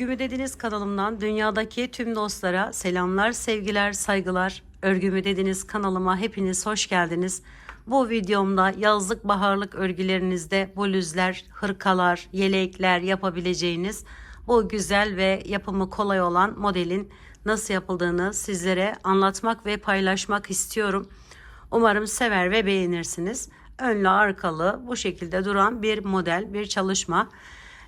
Örgümü dediniz kanalımdan dünyadaki tüm dostlara selamlar, sevgiler, saygılar. Örgümü dediniz kanalıma hepiniz hoş geldiniz. Bu videomda yazlık baharlık örgülerinizde bluzlar, hırkalar, yelekler yapabileceğiniz bu güzel ve yapımı kolay olan modelin nasıl yapıldığını sizlere anlatmak ve paylaşmak istiyorum. Umarım sever ve beğenirsiniz. Önlü arkalı bu şekilde duran bir model, bir çalışma.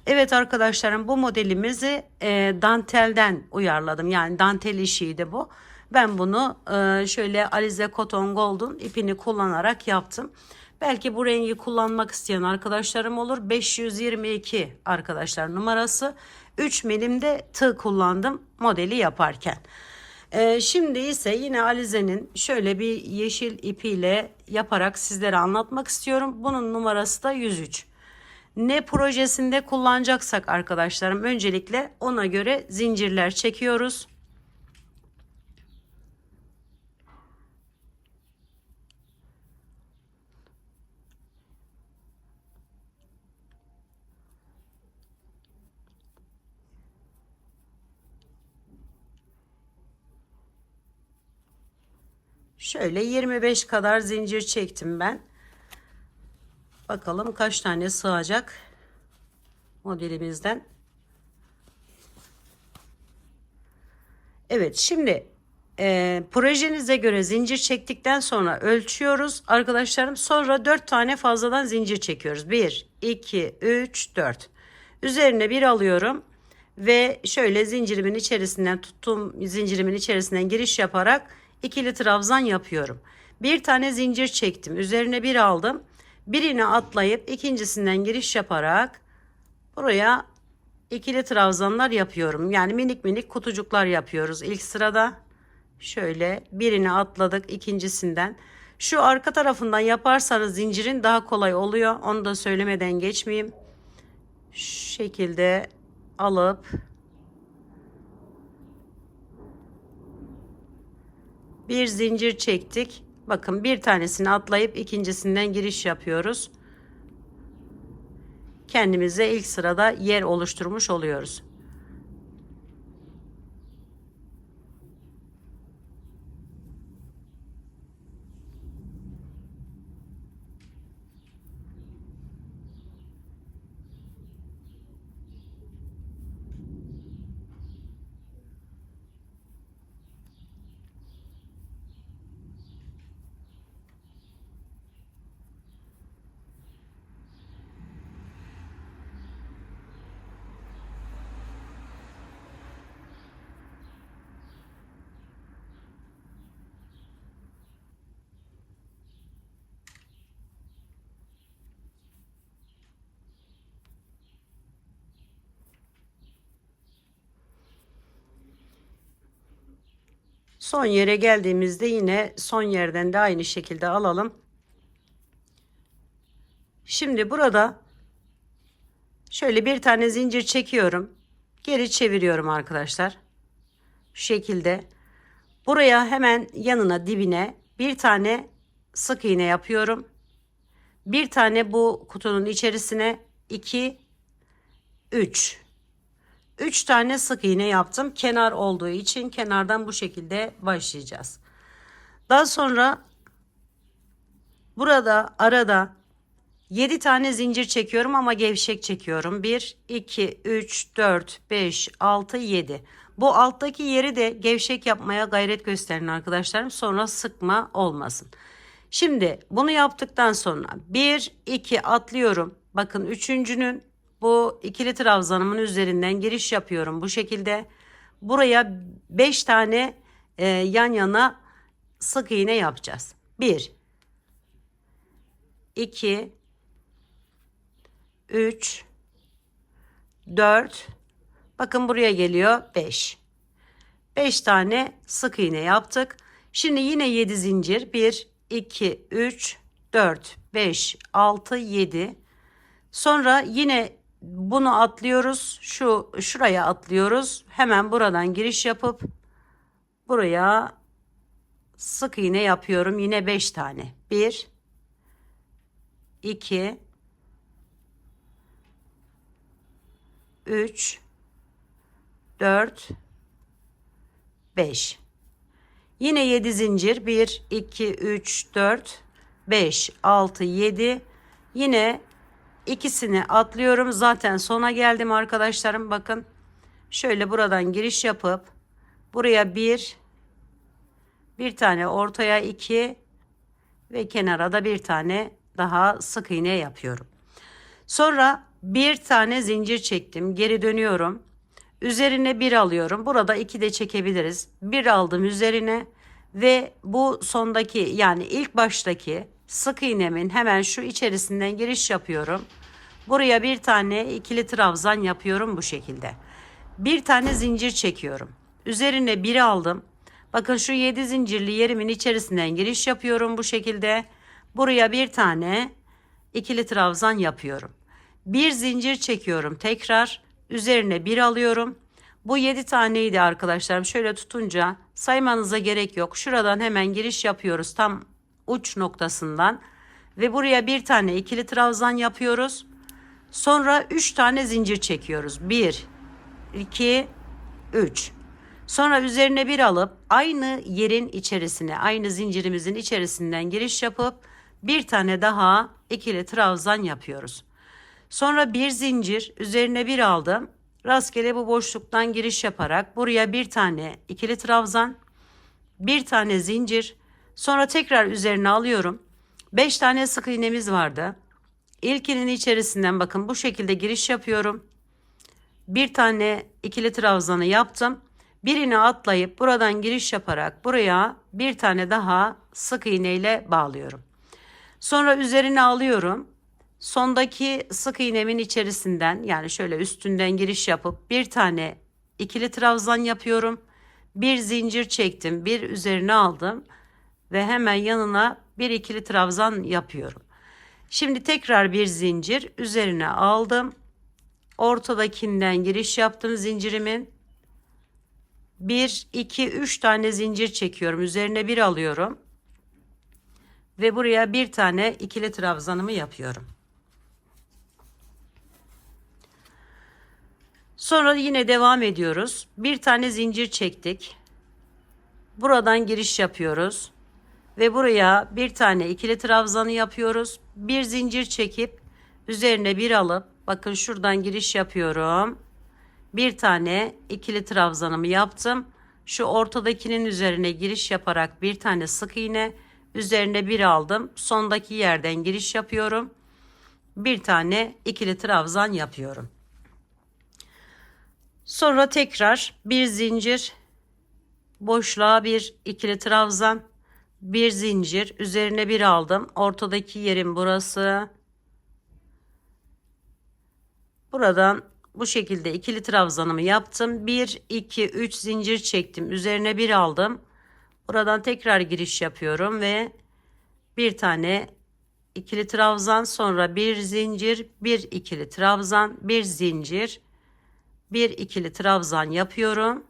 Evet arkadaşlarım bu modelimizi e, dantelden uyarladım. Yani dantel işiydi bu. Ben bunu e, şöyle Alize Cotton Gold'un ipini kullanarak yaptım. Belki bu rengi kullanmak isteyen arkadaşlarım olur. 522 arkadaşlar numarası. 3 milimde tığ kullandım modeli yaparken. Ee, şimdi ise yine Alize'nin şöyle bir yeşil ipiyle yaparak sizlere anlatmak istiyorum. Bunun numarası da 103. Ne projesinde kullanacaksak arkadaşlarım öncelikle ona göre zincirler çekiyoruz. Şöyle 25 kadar zincir çektim ben. Bakalım kaç tane sığacak modelimizden. Evet şimdi e, projenize göre zincir çektikten sonra ölçüyoruz arkadaşlarım. Sonra 4 tane fazladan zincir çekiyoruz. 1, 2, 3, 4. Üzerine bir alıyorum ve şöyle zincirimin içerisinden tuttuğum zincirimin içerisinden giriş yaparak ikili trabzan yapıyorum. Bir tane zincir çektim. Üzerine bir aldım. Birini atlayıp ikincisinden giriş yaparak buraya ikili trabzanlar yapıyorum. Yani minik minik kutucuklar yapıyoruz ilk sırada. Şöyle birini atladık ikincisinden. Şu arka tarafından yaparsanız zincirin daha kolay oluyor. Onu da söylemeden geçmeyeyim. Şu şekilde alıp bir zincir çektik. Bakın bir tanesini atlayıp ikincisinden giriş yapıyoruz. Kendimize ilk sırada yer oluşturmuş oluyoruz. Son yere geldiğimizde yine son yerden de aynı şekilde alalım. Şimdi burada şöyle bir tane zincir çekiyorum. Geri çeviriyorum arkadaşlar. Şu şekilde. Buraya hemen yanına dibine bir tane sık iğne yapıyorum. Bir tane bu kutunun içerisine 2 3 3 tane sık iğne yaptım. Kenar olduğu için kenardan bu şekilde başlayacağız. Daha sonra burada arada 7 tane zincir çekiyorum ama gevşek çekiyorum. 1, 2, 3, 4, 5, 6, 7. Bu alttaki yeri de gevşek yapmaya gayret gösterin arkadaşlarım. Sonra sıkma olmasın. Şimdi bunu yaptıktan sonra 1, 2 atlıyorum. Bakın üçüncünün bu ikili trabzanımın üzerinden giriş yapıyorum bu şekilde. Buraya 5 tane e, yan yana sık iğne yapacağız. 1 2 3 4 Bakın buraya geliyor 5. 5 tane sık iğne yaptık. Şimdi yine 7 zincir. 1 2 3 4 5 6 7 Sonra yine bunu atlıyoruz. Şu şuraya atlıyoruz. Hemen buradan giriş yapıp buraya sık iğne yapıyorum. Yine 5 tane. 1 2 3 4 5 Yine 7 zincir 1 2 3 4 5 6 7 yine ikisini atlıyorum zaten sona geldim arkadaşlarım bakın şöyle buradan giriş yapıp buraya bir bir tane ortaya iki ve kenara da bir tane daha sık iğne yapıyorum. Sonra bir tane zincir çektim. Geri dönüyorum. Üzerine bir alıyorum. Burada iki de çekebiliriz. Bir aldım üzerine ve bu sondaki yani ilk baştaki sık iğnemin hemen şu içerisinden giriş yapıyorum. Buraya bir tane ikili trabzan yapıyorum bu şekilde. Bir tane zincir çekiyorum. Üzerine bir aldım. Bakın şu 7 zincirli yerimin içerisinden giriş yapıyorum bu şekilde. Buraya bir tane ikili trabzan yapıyorum. Bir zincir çekiyorum tekrar. Üzerine bir alıyorum. Bu 7 taneydi arkadaşlarım. Şöyle tutunca saymanıza gerek yok. Şuradan hemen giriş yapıyoruz tam uç noktasından. Ve buraya bir tane ikili trabzan yapıyoruz. Sonra 3 tane zincir çekiyoruz. 1, 2, 3. Sonra üzerine bir alıp aynı yerin içerisine, aynı zincirimizin içerisinden giriş yapıp bir tane daha ikili trabzan yapıyoruz. Sonra bir zincir üzerine bir aldım. Rastgele bu boşluktan giriş yaparak buraya bir tane ikili trabzan, bir tane zincir, sonra tekrar üzerine alıyorum. 5 tane sık iğnemiz vardı. İlkinin içerisinden bakın bu şekilde giriş yapıyorum. Bir tane ikili trabzanı yaptım. Birini atlayıp buradan giriş yaparak buraya bir tane daha sık iğne ile bağlıyorum. Sonra üzerine alıyorum. Sondaki sık iğnemin içerisinden yani şöyle üstünden giriş yapıp bir tane ikili trabzan yapıyorum. Bir zincir çektim, bir üzerine aldım ve hemen yanına bir ikili trabzan yapıyorum. Şimdi tekrar bir zincir üzerine aldım. Ortadakinden giriş yaptım zincirimin. 1, 2, 3 tane zincir çekiyorum. Üzerine bir alıyorum. Ve buraya bir tane ikili trabzanımı yapıyorum. Sonra yine devam ediyoruz. Bir tane zincir çektik. Buradan giriş yapıyoruz. Ve buraya bir tane ikili trabzanı yapıyoruz. Bir zincir çekip üzerine bir alıp bakın şuradan giriş yapıyorum. Bir tane ikili trabzanımı yaptım. Şu ortadakinin üzerine giriş yaparak bir tane sık iğne üzerine bir aldım. Sondaki yerden giriş yapıyorum. Bir tane ikili trabzan yapıyorum. Sonra tekrar bir zincir boşluğa bir ikili trabzan bir zincir üzerine bir aldım. Ortadaki yerim burası. Buradan bu şekilde ikili trabzanımı yaptım. 1 2 3 zincir çektim. Üzerine bir aldım. Buradan tekrar giriş yapıyorum ve bir tane ikili trabzan sonra bir zincir, bir ikili trabzan, bir zincir, bir ikili trabzan yapıyorum.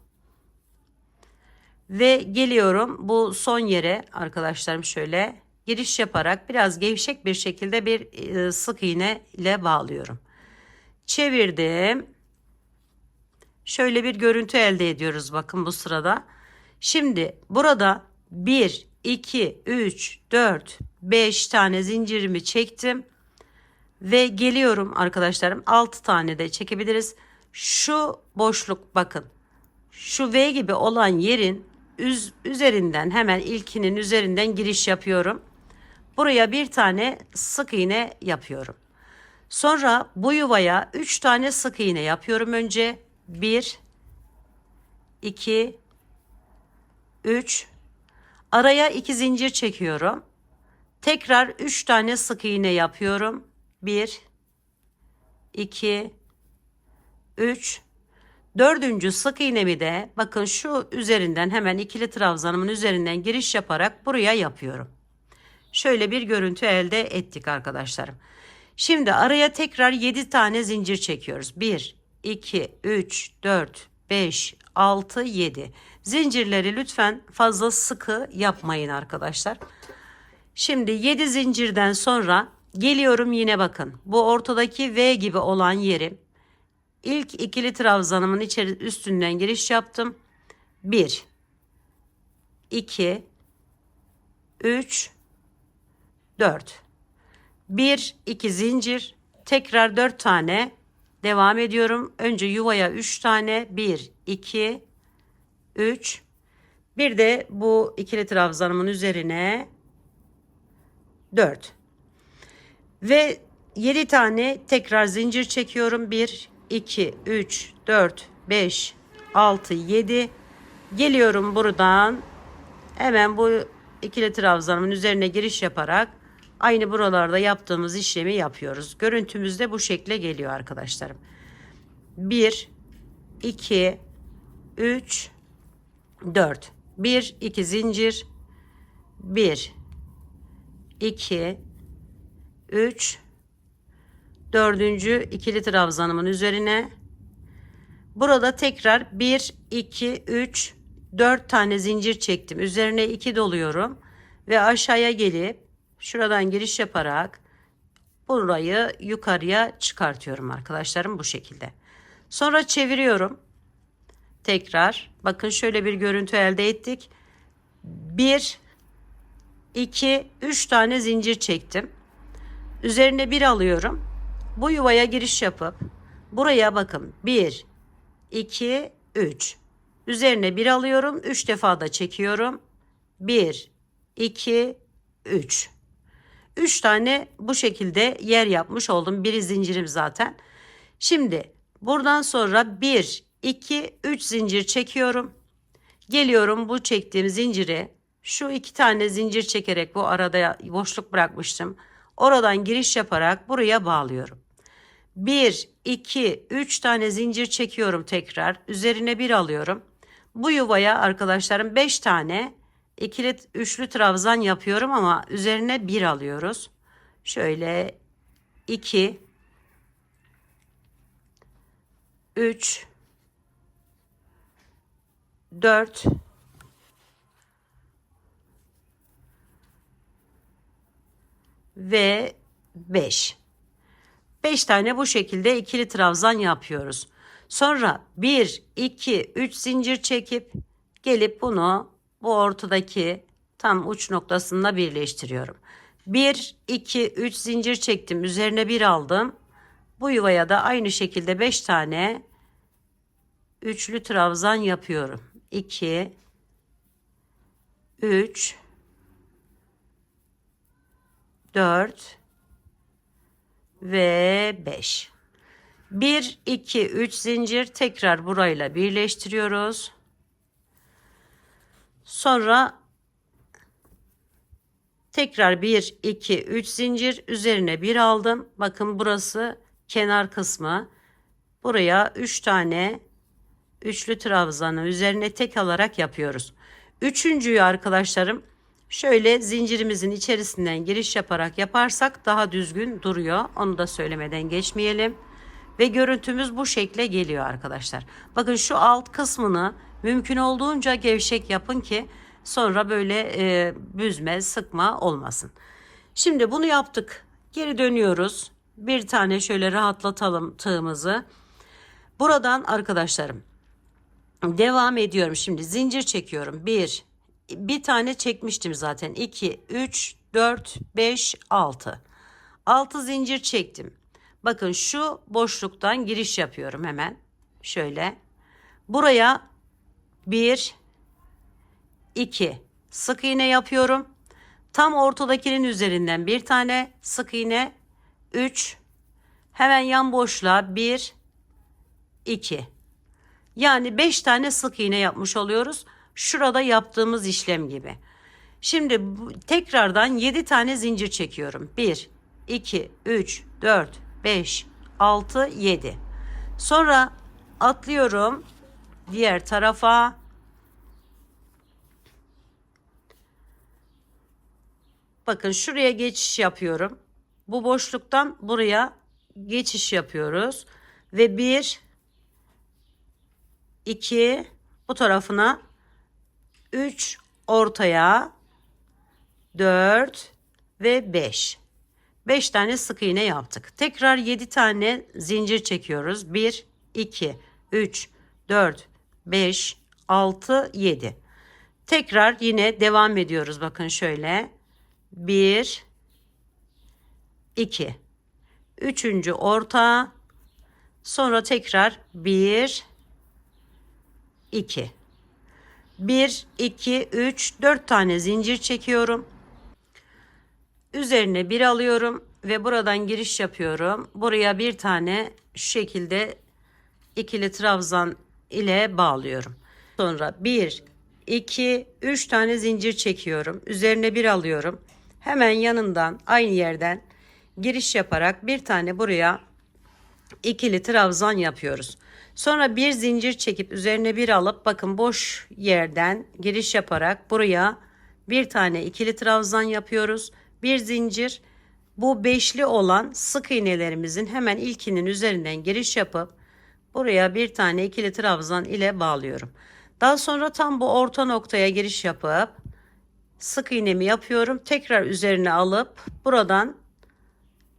Ve geliyorum bu son yere arkadaşlarım şöyle giriş yaparak biraz gevşek bir şekilde bir e, sık iğne ile bağlıyorum. Çevirdim. Şöyle bir görüntü elde ediyoruz bakın bu sırada. Şimdi burada 1, 2, 3, 4, 5 tane zincirimi çektim. Ve geliyorum arkadaşlarım 6 tane de çekebiliriz. Şu boşluk bakın. Şu V gibi olan yerin üz üzerinden hemen ilkinin üzerinden giriş yapıyorum. Buraya bir tane sık iğne yapıyorum. Sonra bu yuvaya 3 tane sık iğne yapıyorum önce. 1 2 3 Araya 2 zincir çekiyorum. Tekrar 3 tane sık iğne yapıyorum. 1 2 3 Dördüncü sık iğnemi de bakın şu üzerinden hemen ikili trabzanımın üzerinden giriş yaparak buraya yapıyorum. Şöyle bir görüntü elde ettik arkadaşlarım. Şimdi araya tekrar 7 tane zincir çekiyoruz. 1, 2, 3, 4, 5, 6, 7. Zincirleri lütfen fazla sıkı yapmayın arkadaşlar. Şimdi 7 zincirden sonra geliyorum yine bakın. Bu ortadaki V gibi olan yeri İlk ikili trabzanımın içeri üstünden giriş yaptım. 1 2 3 4 1 2 zincir tekrar 4 tane devam ediyorum. Önce yuvaya 3 tane 1 2 3 bir de bu ikili trabzanımın üzerine 4 ve 7 tane tekrar zincir çekiyorum. 1 2 3 4 5 6 7 geliyorum buradan hemen bu ikili trabzanımın üzerine giriş yaparak aynı buralarda yaptığımız işlemi yapıyoruz. Görüntümüz de bu şekle geliyor arkadaşlarım. 1 2 3 4 1 2 zincir 1 2 3 dördüncü ikili trabzanımın üzerine. Burada tekrar 1 2 3 4 tane zincir çektim. Üzerine 2 doluyorum ve aşağıya gelip şuradan giriş yaparak burayı yukarıya çıkartıyorum arkadaşlarım bu şekilde. Sonra çeviriyorum. Tekrar bakın şöyle bir görüntü elde ettik. 1 2 3 tane zincir çektim. Üzerine bir alıyorum bu yuvaya giriş yapıp buraya bakın. 1 2 3 üzerine bir alıyorum. 3 defa da çekiyorum. 1 2 3 3 tane bu şekilde yer yapmış oldum. Biri zincirim zaten. Şimdi buradan sonra 1 2 3 zincir çekiyorum. Geliyorum bu çektiğim zinciri şu iki tane zincir çekerek bu arada boşluk bırakmıştım oradan giriş yaparak buraya bağlıyorum 1, 2, 3 tane zincir çekiyorum tekrar. Üzerine bir alıyorum. Bu yuvaya arkadaşlarım 5 tane ikili üçlü trabzan yapıyorum ama üzerine bir alıyoruz. Şöyle 2 3 4 ve 5. 5 tane bu şekilde ikili trabzan yapıyoruz. Sonra 1, 2, 3 zincir çekip gelip bunu bu ortadaki tam uç noktasında birleştiriyorum. 1, 2, 3 zincir çektim. Üzerine bir aldım. Bu yuvaya da aynı şekilde 5 tane üçlü trabzan yapıyorum. 2, 3, 4, ve 5. 1 2 3 zincir tekrar burayla birleştiriyoruz. Sonra tekrar 1 2 3 zincir üzerine bir aldım. Bakın burası kenar kısmı. Buraya 3 tane üçlü trabzanı üzerine tek alarak yapıyoruz. Üçüncüyü arkadaşlarım Şöyle zincirimizin içerisinden giriş yaparak yaparsak daha düzgün duruyor. Onu da söylemeden geçmeyelim. Ve görüntümüz bu şekle geliyor arkadaşlar. Bakın şu alt kısmını mümkün olduğunca gevşek yapın ki sonra böyle e, büzme, sıkma olmasın. Şimdi bunu yaptık. Geri dönüyoruz. Bir tane şöyle rahatlatalım tığımızı. Buradan arkadaşlarım devam ediyorum. Şimdi zincir çekiyorum. 1 bir tane çekmiştim zaten. 2, 3, 4, 5, 6. 6 zincir çektim. Bakın şu boşluktan giriş yapıyorum hemen. Şöyle. Buraya 1, 2 sık iğne yapıyorum. Tam ortadakinin üzerinden bir tane sık iğne 3 hemen yan boşluğa 1 2 yani 5 tane sık iğne yapmış oluyoruz şurada yaptığımız işlem gibi. Şimdi tekrardan 7 tane zincir çekiyorum. 1, 2, 3, 4, 5, 6, 7. Sonra atlıyorum diğer tarafa. Bakın şuraya geçiş yapıyorum. Bu boşluktan buraya geçiş yapıyoruz. Ve 1, 2, bu tarafına 3 ortaya 4 ve 5. 5 tane sık iğne yaptık. Tekrar 7 tane zincir çekiyoruz. 1 2, 3, 4, 5, 6, 7. Tekrar yine devam ediyoruz. Bakın şöyle. 1, 2. Üçüncü orta. Sonra tekrar 1, 2. 1, 2, 3, 4 tane zincir çekiyorum. Üzerine bir alıyorum ve buradan giriş yapıyorum. Buraya bir tane şu şekilde ikili trabzan ile bağlıyorum. Sonra 1, 2, 3 tane zincir çekiyorum. Üzerine bir alıyorum. Hemen yanından aynı yerden giriş yaparak bir tane buraya ikili trabzan yapıyoruz. Sonra bir zincir çekip üzerine bir alıp bakın boş yerden giriş yaparak buraya bir tane ikili trabzan yapıyoruz. Bir zincir bu beşli olan sık iğnelerimizin hemen ilkinin üzerinden giriş yapıp buraya bir tane ikili trabzan ile bağlıyorum. Daha sonra tam bu orta noktaya giriş yapıp sık iğnemi yapıyorum. Tekrar üzerine alıp buradan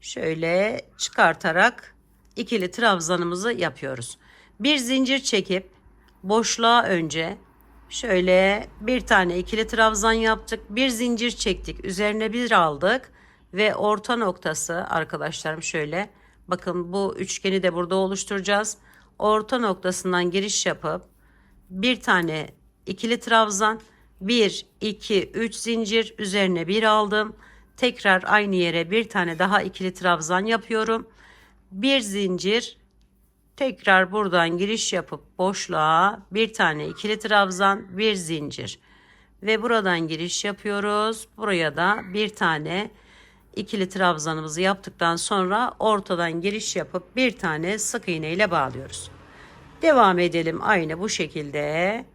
şöyle çıkartarak ikili trabzanımızı yapıyoruz. Bir zincir çekip boşluğa önce şöyle bir tane ikili trabzan yaptık. Bir zincir çektik. Üzerine bir aldık ve orta noktası arkadaşlarım şöyle bakın bu üçgeni de burada oluşturacağız. Orta noktasından giriş yapıp bir tane ikili trabzan 1 2 3 zincir üzerine bir aldım. Tekrar aynı yere bir tane daha ikili trabzan yapıyorum. Bir zincir tekrar buradan giriş yapıp boşluğa bir tane ikili trabzan bir zincir ve buradan giriş yapıyoruz. Buraya da bir tane ikili trabzanımızı yaptıktan sonra ortadan giriş yapıp bir tane sık iğne ile bağlıyoruz. Devam edelim aynı bu şekilde.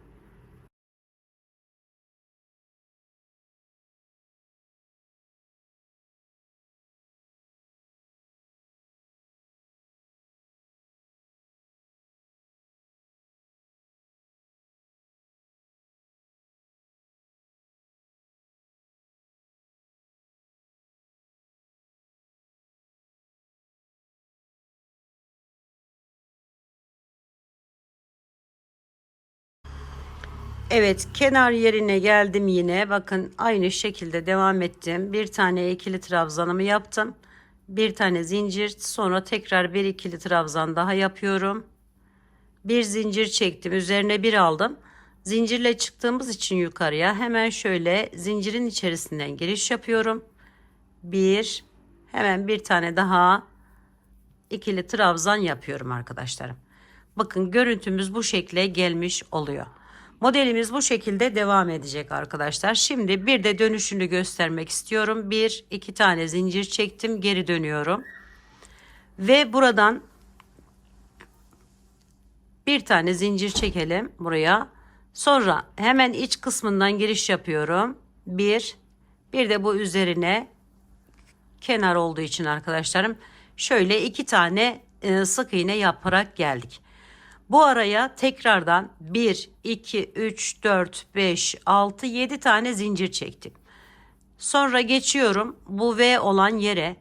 Evet kenar yerine geldim yine. Bakın aynı şekilde devam ettim. Bir tane ikili trabzanımı yaptım. Bir tane zincir sonra tekrar bir ikili trabzan daha yapıyorum. Bir zincir çektim. Üzerine bir aldım. Zincirle çıktığımız için yukarıya hemen şöyle zincirin içerisinden giriş yapıyorum. Bir hemen bir tane daha ikili trabzan yapıyorum arkadaşlarım. Bakın görüntümüz bu şekle gelmiş oluyor. Modelimiz bu şekilde devam edecek arkadaşlar. Şimdi bir de dönüşünü göstermek istiyorum. Bir, iki tane zincir çektim. Geri dönüyorum. Ve buradan bir tane zincir çekelim buraya. Sonra hemen iç kısmından giriş yapıyorum. Bir, bir de bu üzerine kenar olduğu için arkadaşlarım şöyle iki tane e, sık iğne yaparak geldik. Bu araya tekrardan 1, 2, 3, 4, 5, 6, 7 tane zincir çektim. Sonra geçiyorum bu V olan yere.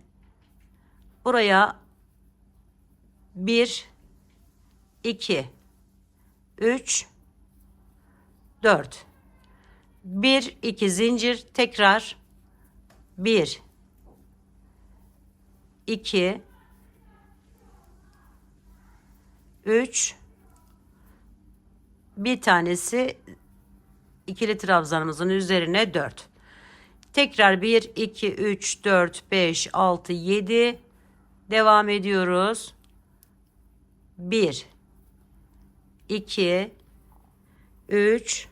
Buraya 1, 2, 3, 4. 1, 2 zincir tekrar 1, 2, 3, bir tanesi ikili trabzanımızın üzerine 4. Tekrar 1, 2, 3, 4, 5, 6, 7 devam ediyoruz. 1, 2, 3,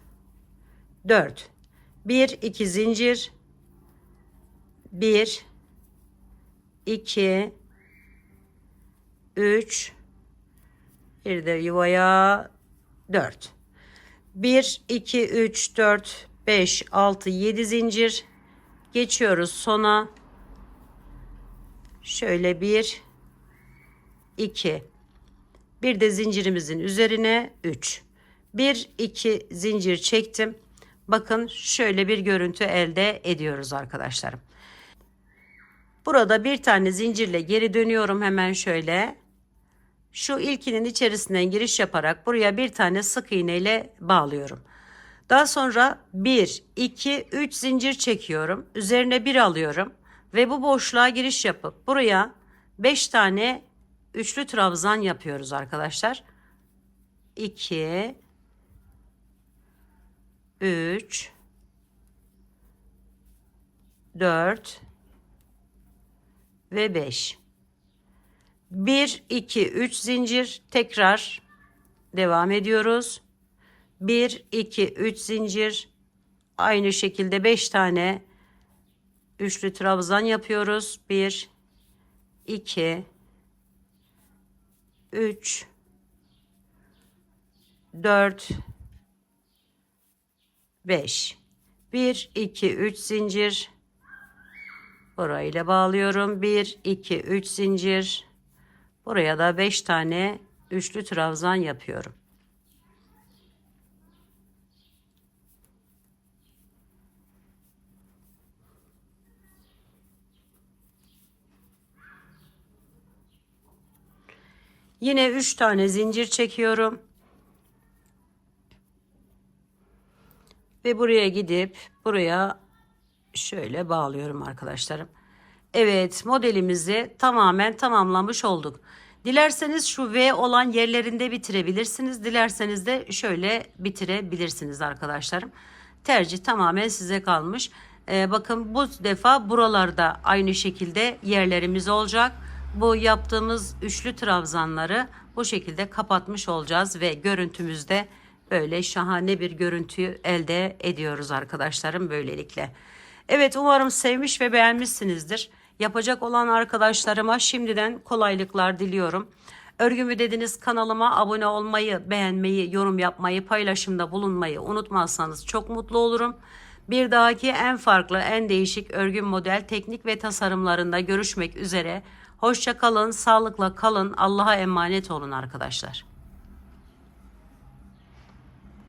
4. 1, 2 zincir. 1, 2, 3, bir de yuvaya 4. 1, 2, 3, 4, 5, 6, 7 zincir. Geçiyoruz sona. Şöyle 1, 2. Bir de zincirimizin üzerine 3. 1, 2 zincir çektim. Bakın şöyle bir görüntü elde ediyoruz arkadaşlarım. Burada bir tane zincirle geri dönüyorum hemen şöyle. Şu ilkinin içerisinden giriş yaparak buraya bir tane sık iğne ile bağlıyorum. Daha sonra 1, 2, 3 zincir çekiyorum. Üzerine 1 alıyorum. Ve bu boşluğa giriş yapıp buraya 5 tane üçlü trabzan yapıyoruz arkadaşlar. 2, 3, 4 ve 5. 1, 2, 3 zincir tekrar devam ediyoruz. 1, 2, 3 zincir aynı şekilde 5 tane üçlü trabzan yapıyoruz. 1, 2, 3, 4, 5. 1, 2, 3 zincir. Burayla bağlıyorum. 1, 2, 3 zincir. Buraya da 5 tane üçlü trabzan yapıyorum. Yine 3 tane zincir çekiyorum. Ve buraya gidip buraya şöyle bağlıyorum arkadaşlarım. Evet modelimizi tamamen tamamlamış olduk. Dilerseniz şu V olan yerlerinde bitirebilirsiniz. Dilerseniz de şöyle bitirebilirsiniz arkadaşlarım. Tercih tamamen size kalmış. Ee, bakın bu defa buralarda aynı şekilde yerlerimiz olacak. Bu yaptığımız üçlü trabzanları bu şekilde kapatmış olacağız ve görüntümüzde böyle şahane bir görüntüyü elde ediyoruz arkadaşlarım böylelikle. Evet umarım sevmiş ve beğenmişsinizdir. Yapacak olan arkadaşlarıma şimdiden kolaylıklar diliyorum. Örgümü dediniz kanalıma abone olmayı, beğenmeyi, yorum yapmayı, paylaşımda bulunmayı unutmazsanız çok mutlu olurum. Bir dahaki en farklı, en değişik örgü model, teknik ve tasarımlarında görüşmek üzere. Hoşça kalın, sağlıkla kalın, Allah'a emanet olun arkadaşlar.